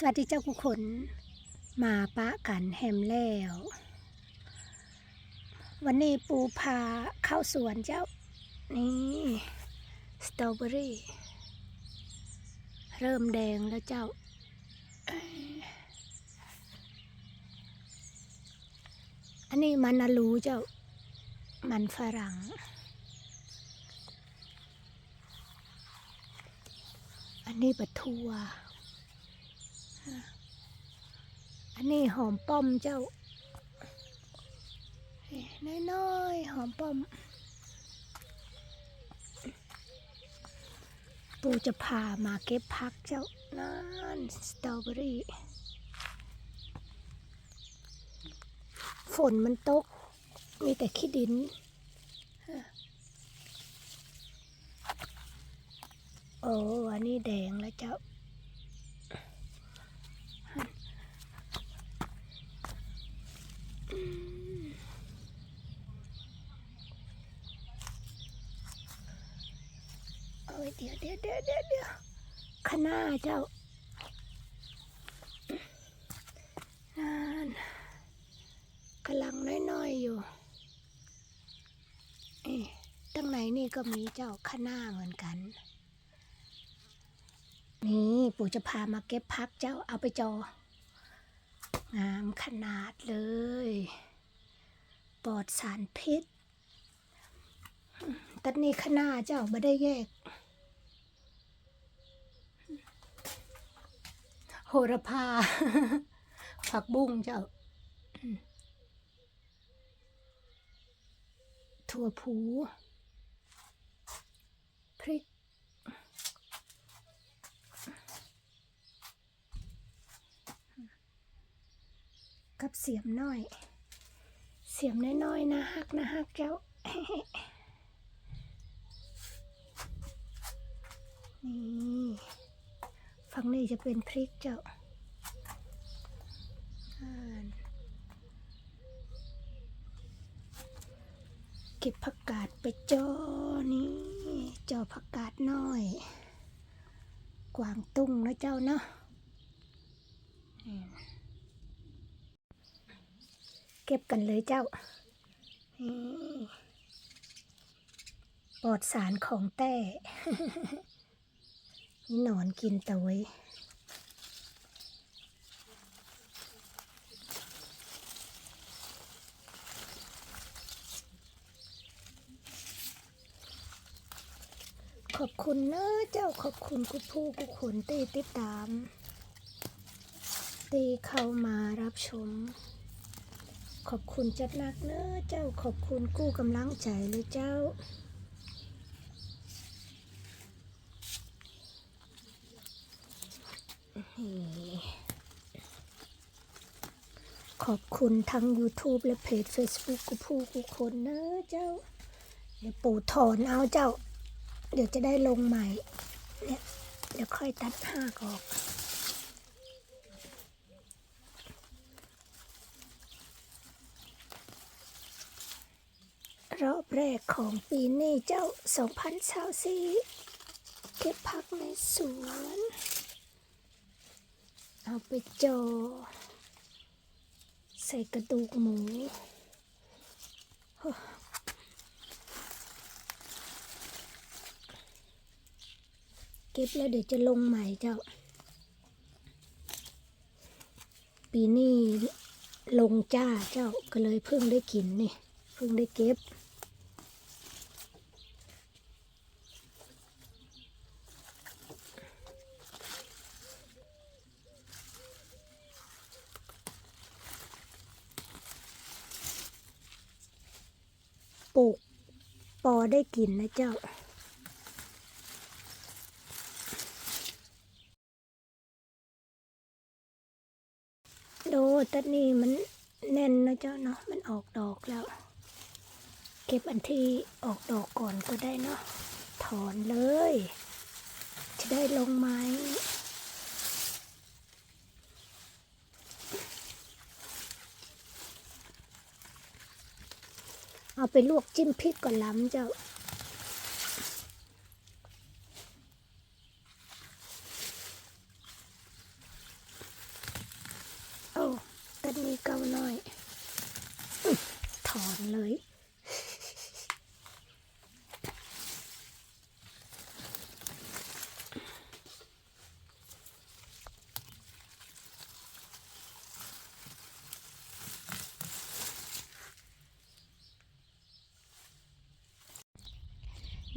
สวัสดีเจ้ากุคนมาปะกันแฮมแล้ว วันนี้ปูพาเข้าสวนเจ้า นี่สตรอเบอรี่ เริ่มแดงแล้วเจ้า อันนี้มันนารูเจ้า มันฝรั่งอันนี้ปะทัว อันนี้หอมป้อมเจ้าน้อยๆหอมป้อม ปูจะพามาเก็บพักเจ้านั่นสตรอเบอรี่ ฝนมันตก มีแต่ขี้ดินโอ้อันนี้แดงแล้วเจ้า ยเดี๋ยวเดี๋ยวเดี๋ยวเดี๋ยวเดี๋ยวข้างหน้าเจ้านั่นกำลังน้อยๆอยู่เอ๊ะตั้งไหนนี่ก็มีเจ้าข้างหน้าเหมือนกัน นี่ปู่จะพามาเก็บพักเจ้าเอาไปจองามขนาดเลย ปลอดสารพิษตัดนี้ขางหนาเจ้าไม่ได้แยก โหระพา ผักบุ้งเจ้า ถั่วผูพริก กับเสียมน้อย เสียมน้อยๆนะฮักนะฮักเจ้า นี่ ฝั่งนี้จะเป็นพริกเจ้าเก็บผักกาดไปจอนี่จอผักกาดน้อย กวางตุ้งนะเจ้าเนาะเก็บกันเลยเจ้าปลอดสารของแต้ นี่หนอนกินตะไวยขอบคุณเนอะเจ้าขอบคุณกุผู้กุคนตีติดตาม ตีเข้ามารับชม ขอบคุณจัดนักเนอะเจ้าขอบคุณกู้กำลังใจเลยเจ้า นี่ ขอบคุณทั้ง YouTube และเพจ Facebook กูผู้กูคนเนอะเจ้า เดี๋ยวปู่ถอนเอาเจ้า เดี๋ยวจะได้ลงใหม่ เนี่ยเดี๋ยวค่อยตัดห้ากออกรอบแรกของปีนี้เจ้า2024เก็บผักในสวน เอาไปจอ ใส่กระดูกหมูเก็บแล้วเดี๋ยวจะลงใหม่เจ้า ปีนี้ลงจ้าเจ้าก็เลยเพิ่งได้กินนี่ เพิ่งได้เก็บ ปลูกปอได้กินนะเจ้าดูตัดนี้มันแน่นนะเจ้าเนาะมันออกดอกแล้ว เก็บอันที่ออกดอกก่อนก็ได้เนาะถอนเลย จะได้ลงไม้ เอาไปลวกจิ้มพริกก่อนล้ำเจ้าโอ้ตัดีเกาหน่อย ถอนเลย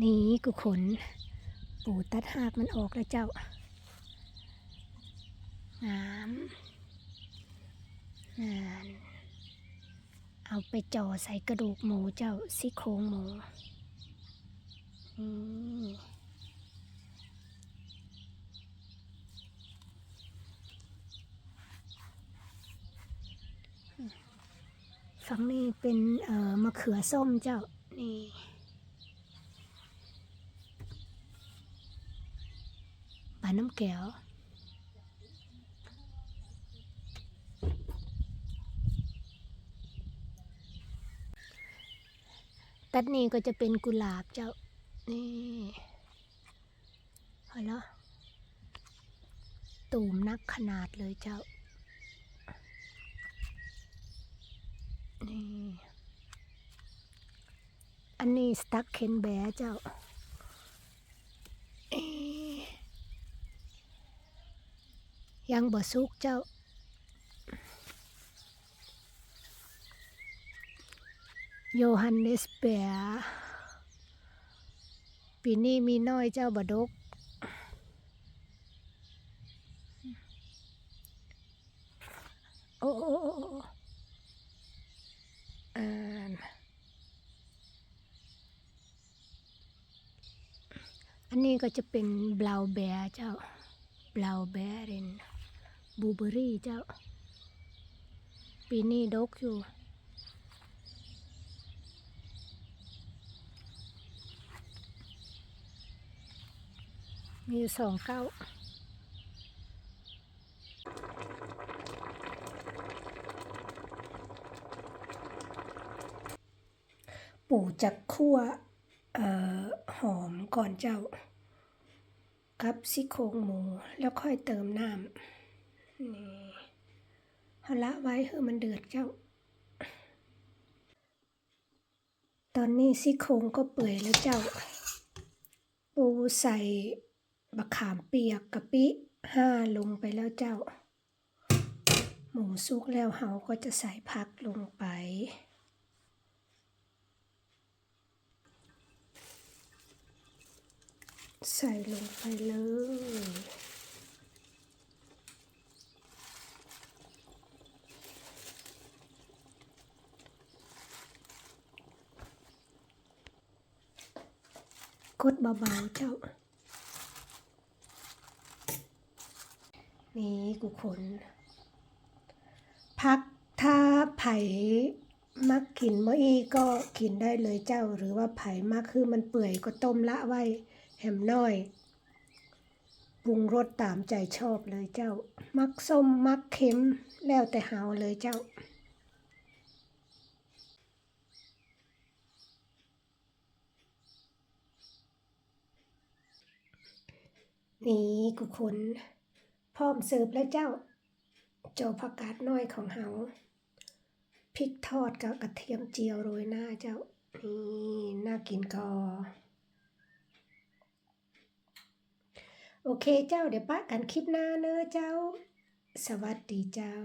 นี่กูขน ปูตัดหากมันออกแล้วเจ้างามงานเอาไปจ่อใส่กระดูกหมูเจ้าซี่โครงหมูนี่ฝั่งนี้เป็นเอ่อมะเขือส้มเจ้านี่ ปลา น้ำแก้วตัดนี้ก็จะเป็นกุหลาบเจ้า นี่เอาละตูมนักขนาดเลยเจ้า นี่ อันนี้สตั๊กเคนแบเจ้า เอ๊ะ ยังบ่สุกเจ้า โยฮันเนสเปียปีนี้มีน้อยเจ้าบดก โอ้โอ้โอ้โอ้อ่านอันนี้ก็จะเป็นบลาวแบร์เจ้าบลาวแบร์เรน บูเบอรี่เจ้า ปีนี้ดกอยู่ มีสองเก้าปู่จะคั่วเอ่อหอมก่อนเจ้า กับซี่โครงหมูแล้วค่อยเติมน้ำ นี่เอาละไว้ให้มันเดือดเจ้า ตอนนี้ซี่โครงก็เปื่อยแล้วเจ้า ปูใส่บะขามเปียกกะปิห้าลงไปแล้วเจ้า หมูสุกแล้วเฮาก็จะใส่ผักลงไปใส่ลงไปเลย กดเบาๆเจ้า นี่กูขนพักถ้าไผ่มักกินมะอีก็กินได้เลยเจ้า หรือว่าไผ่มักคือมันเปื่อยก็ต้มละไว้แหมน้อยปรุงรสตามใจชอบเลยเจ้า มักส้มมักเค็มแล้วแต่หาวเลยเจ้า นี่กูคนพร้อมเสิร์ฟแล้วเจ้า โจผักกาดน้อยของเฮาพริกทอดกับกระเทียมเจียวโรยหน้าเจ้า นี่น่ากินกอโอเคเจ้าเดี๋ยวป้ากันคลิปหน้าเนอะเจ้า สวัสดีเจ้า